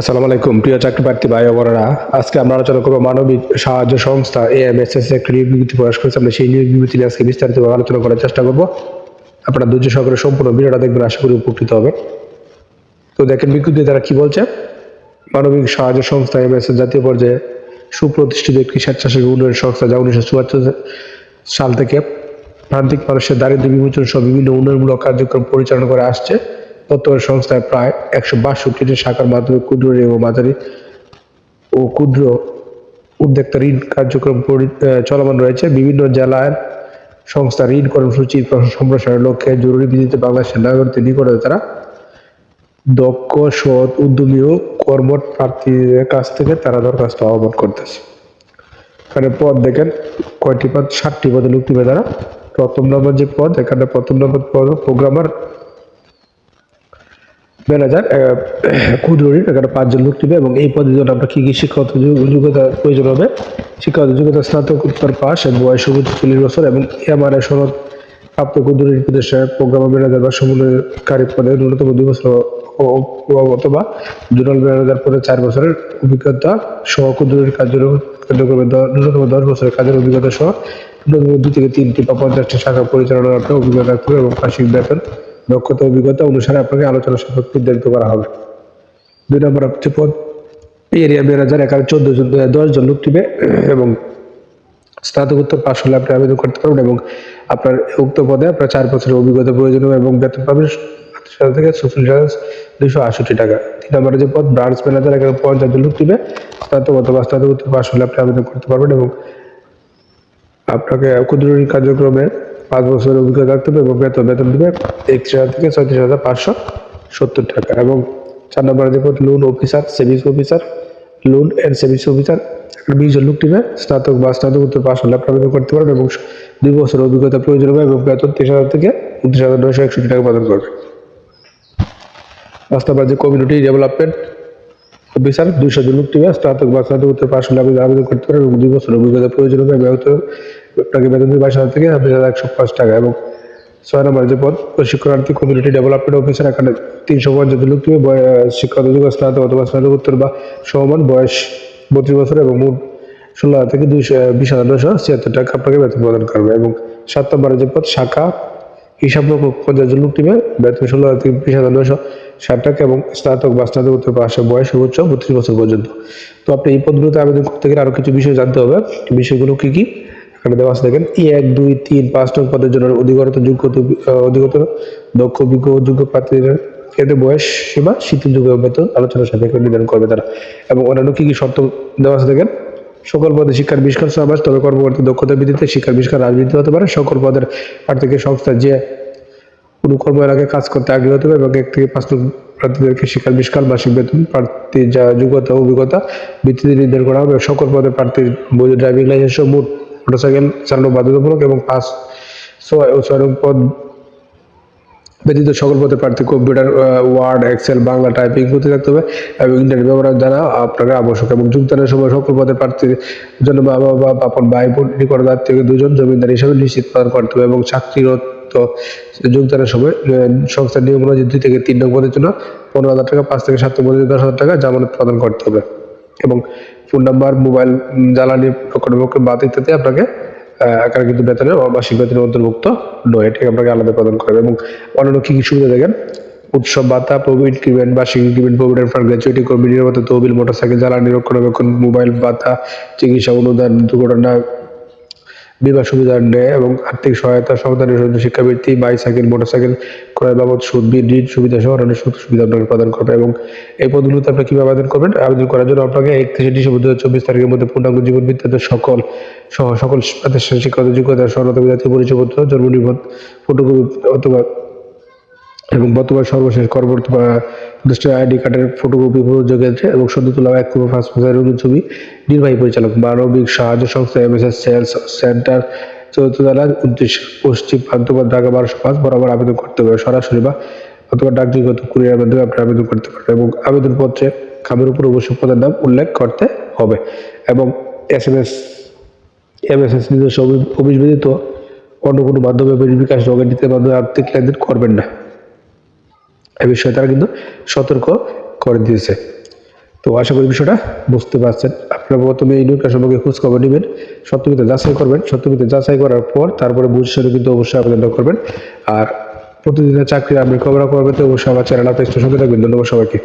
আসসালামু আলাইকুম, প্রিয় চাকরি প্রার্থী ভাই ও বোনেরা। আজকে আমরা আলোচনা করব মানবিক সাহায্য সংস্থা এএমএসএস একটি বিবৃতি প্রকাশ করেছে। আমরা সেই বিবৃতি নিয়ে আজকে বিস্তারিতভাবে আলোচনা করার চেষ্টা করব। আপনারা ধৈর্য সহকারে সম্পূর্ণ ভিডিওটা দেখবেন, আশা করি উপকৃত হবে তো দেখেন বিজ্ঞপ্তি তারা কি বলছে? মানবিক সাহায্য সংস্থা এমএসএস জাতীয় পর্যায়ে সুপ্রতিষ্ঠিত একটি স্বেচ্ছাসেবী উন্নয়ন সংস্থা, যা উনিশশো চুয়াত্তর সাল থেকে প্রান্তিক মানুষের দারিদ্র্য বিমোচন সহ বিভিন্ন উন্নয়নমূলক কার্যক্রম পরিচালনা করে আসছে। বর্তমান সংস্থায় প্রায় একশো বাষট্টিটি শাখার মাধ্যমে ক্ষুদ্র ঋণ এবং মাঝারি ও ক্ষুদ্র উদ্যোক্তা ঋণ কার্যক্রম চলমান রয়েছে। বিভিন্ন জেলার সংস্থা ঋণ কর্মসূচি সম্প্রসারণের লক্ষ্যে জরুরি ভিত্তিতে বাংলাদেশের নাগরিকদের নিকটে তারা দক্ষ, সৎ, উদ্যমী ও কর্মঠ প্রার্থীদের কাছ থেকে তারা দরখাস্ত আহ্বান করতেছে। এখানে পদ দেখেন, কয়টি পদ? ষাটটি পদে লোক দিবে তারা প্রথম নম্বর যে পদ, এখানে প্রথম নম্বর পদ প্রোগ্রামার ম্যানেজার ক্ষুদ্র এখানে পাঁচজন লোক দিবে এবং এই পদের জন্য আমরা কি কি শিক্ষাগত যোগ- যোগ্যতা প্রয়োজন হবে? শিক্ষাগত যোগ্যতা স্নাতকোত্তর পাস এবং বয়স সর্বোচ্চ চল্লিশ বছর এবং এমআরএ সনদ প্রাপ্ত ক্ষুদ্র ঋণ প্রোগ্রামার ম্যানেজার বা সমন্বয়কারী পদে ন্যূনতম দুই বছর অথবা জোনাল ম্যানেজার পদে চার বছরের অভিজ্ঞতা সহ ক্ষুদ্র ঋণ কার্যক্রম কার্যক্রমে ন্যূনতম দশ বছরের কাজের অভিজ্ঞতা সহ ন্যূনতম দুই থেকে তিনটি বা পঞ্চাশটি শাখা পরিচালনার অভিজ্ঞতা এবং বার্ষিক বেতন দক্ষতা অভিজ্ঞতা অনুসারে আপনাকে আলোচনা সাপেক্ষে নির্ধারিত করা হবে। দুই নম্বর হচ্ছে পদ। এরিয়া ম্যানেজার এখানে চোদ্দ জন, দশ জন লোক টিবে এবং স্নাতকোত্তর পাশ হলে আপনি আবেদন করতে পারবেন এবং আপনার উক্ত পদে আপনার চার বছরের অভিজ্ঞতা প্রয়োজন হবে এবং বেতন পাবেন আটত্রিশ থেকে হাজার দুশো আষট্টি টাকা। তিন নম্বরে যে পদ। ব্রাঞ্চ ম্যানেজার এখানে পঞ্চাশ জন লোক টিবে স্নাতক অথবা স্নাতকোত্তর পাশ হলে আপনি আবেদন করতে পারবেন এবং আপনাকে ক্ষুদ্র কার্যক্রমে পাঁচ বছরের অভিজ্ঞতা থাকতে হবে এবং বেতন বেতন দিবে একত্রিশ হাজার থেকে ছয়ত্রিশ হাজার পাঁচশো সত্তর টাকা এবং চার নম্বরে পদ loan officer savings officer loan and savings officer একটা বিশ জন লোক টিমে স্নাতক বা স্নাতকোত্তর পাশ হলে আবেদন করতে পারবেন এবং দুই বছর অভিজ্ঞতা প্রয়োজন হবে এবং বেতন তিরিশ হাজার থেকে উনত্রিশ হাজার নয়শো একষট্টি টাকা প্রদান করবে। পাঁচ নম্বর যে কমিউনিটি ডেভেলপমেন্ট অফিসার দুইশো জন লোক টিমে স্নাতক বা স্নাতকোত্তর পাশ হলে আবেদন করতে পারেন এবং দুই বছর অভিজ্ঞতা প্রয়োজন হবে ব্যবহৃত আপনাকে বেতন দিবে বাইশ হাজার থেকে আপনি হাজার একশো পাঁচ টাকা এবং ছয় নম্বর যে পদ, প্রশিক্ষণার্থী কমিউনিটি ডেভেলপমেন্ট অফিসার, এখানে তিনশো পঞ্চাশ লোক টিমে শিক্ষাগত যোগ্য স্নাতক অথবা স্নাতকোত্তর বা সমান বয়স বত্রিশ বছর এবং মোট ষোলো হাজার থেকে দুইশো বিশ হাজার নশো ছিয়াত্তর টাকা আপনাকে বেতন প্রদান করবে এবং সাত নম্বরে যে পদ, শাখা হিসাব পঞ্চাশ লোক টিমে বেতন ষোলো হাজার থেকে বিশ হাজার নশো ষাট টাকা এবং স্নাতক বা স্নাতকোত্তর পাশে বয়স সর্বোচ্চ বত্রিশ বছর পর্যন্ত। তো আপনি এই পদগুলোতে আবেদন করতে গেলে আরও কিছু বিষয় জানতে হবে। বিষয়গুলো কি কি? এখানে দেওয়া আছে, দেখেন এক, দুই, তিন, পাঁচ নং পদের জন্য অধিকতর যোগ্য অধিকতর দক্ষ ও যোগ্য প্রার্থীদের ক্ষেত্রে বয়স সীমা শিথিল যোগ্য বেতন, আলোচনা সাপেক্ষে নির্ধারণ করবে তারা। এবং অন্যান্য কি কি শর্ত দেওয়া আছে, দেখেন, সকল পদে শিক্ষার বিষ্কার সমাজ তবে কর্মকর্তা দক্ষতার ভিত্তিতে শিক্ষার বিষ্কার রাজনীতি হতে পারে। সকল পদের প্রার্থীকে সংস্থা যে কোনো কর্ম আগে কাজ করতে আগ্রহী হতে হবে এবং এক থেকে পাঁচ লক্ষ প্রার্থীদেরকে শিক্ষার বিষ্কার মাসিক বেতন প্রার্থীর যা যোগ্যতা অভিজ্ঞতা ভিত্তিতে নির্ধারণ করা হবে। সকল পদের প্রার্থীর বৈধ ড্রাইভিং লাইসেন্স মোট মোটরসাইকেল চালানো বাধ্যতামূলক এবং পাঁচ ছয় ও ছয় পদ ব্যতীত সকল পদে প্রার্থী computer Word Excel Bangla typing করতে থাকতে হবে এবং ইন্টারনেট ব্যবহার জানা আপনাকে আবশ্যক এবং যোগদানের সময় সকল পদের প্রার্থীর জন্য বাবা বা আপন ভাই বোন নিকট থেকে দুজন জমিদার হিসেবে নিশ্চিত প্রদান করতে হবে এবং চাকরিরত যোগদানের সময় সংস্থার নিয়ম অনুযায়ী দুই থেকে তিন নং জন্য পনেরো হাজার টাকা পাঁচ থেকে সাত পদের দশ হাজার টাকা জামানত প্রদান করতে হবে এবং ফোন নাম্বার মোবাইল জ্বালানি রক্ষণাবেক্ষণ বাদ ইত্যাদি আপনাকে একার কিন্তু বেতনের মাসিক বেতনের অন্তর্ভুক্ত নয়। এটি আপনাকে আলাদা প্রদান করবে এবং অন্যান্য কি কি সুবিধা দেখেন? উৎসব, ভাতা প্রভিড ইনক্রিমেন্ট বার্ষিক ইনক্রিমেন্ট প্রভিডেন্ট ফান্ড গ্র্যাচুইটি কর্মী নিরাপত্তা, তহবিল মোটরসাইকেল জ্বালানি রক্ষণাবেক্ষণ মোবাইল ভাতা, চিকিৎসা, অনুদান, দুর্ঘটনা বিমা সুবিধা নেয় এবং আর্থিক সহায়তা সমাধানের জন্য শিক্ষাবৃত্তি, বাইসাইকেল, মোটরসাইকেল ক্রয় বাবদ সুদ ঋণ সুবিধা সহ অন্যান্য সুবিধা আপনাকে প্রদান করবে এবং এই পদগুলোতে আপনি কীভাবে আবেদন করবেন? আবেদন করার জন্য আপনাকে একত্রিশে ডিসেম্বর দু চব্বিশ তারিখের মধ্যে পূর্ণাঙ্গ জীবন বৃত্তান্ত সকল সহ সকল শিক্ষাগত যোগ্যতা সনদ জাতীয় পরিচয়পত্র জন্ম নিবন্ধন ফটোকপি অথবা এবং বর্তমান সর্বশেষ কর্মরত বা প্রতিষ্ঠানের আইডি কার্ডের ফটোকপি প্রযোজ্য ক্ষেত্রে এবং সদ্য তোলা এক কপি রঙিন ছবি নির্বাহী পরিচালক মানবিক সাহায্য সংস্থা এমএসএস সেলস সেন্টার চতুর্থ জেলা উনত্রিশ পশ্চিম প্রান্তপদ ঢাকা বারোশো পাঁচ বরাবর আবেদন করতে হবে। সরাসরি বা অথবা ডাকযোগ্যত কুরিয়ার মাধ্যমে আপনি আবেদন করতে পারবেন এবং আবেদনপত্রে খামের উপর অবশ্যই পদের নাম উল্লেখ করতে হবে এবং এস এম এস এমএসএস নিজস্ব অভি- অফিস ব্যতীত অন্য কোনো মাধ্যমে বিকাশ রোগের মাধ্যমে আর্থিক লেনদেন করবেন না। এ বিষয়ে তারা কিন্তু সতর্ক করে দিয়েছে। তো আশা করি বিষয়টা বুঝতে পারছেন। আপনারা প্রথমে এই নৌকা সম্পর্কে খোঁজখবর নেবেন, সত্যমিতে যাচাই করবেন। সত্যমিতে যাচাই করার পর তারপরে বুঝে কিন্তু অবশ্যই আবেদনটা করবেন। আর প্রতিদিনের চাকরি আপনি খবর করবেন তো অবশ্যই আমার চ্যানেল আপনার সঙ্গে থাকবেন। ধন্যবাদ সবাইকে।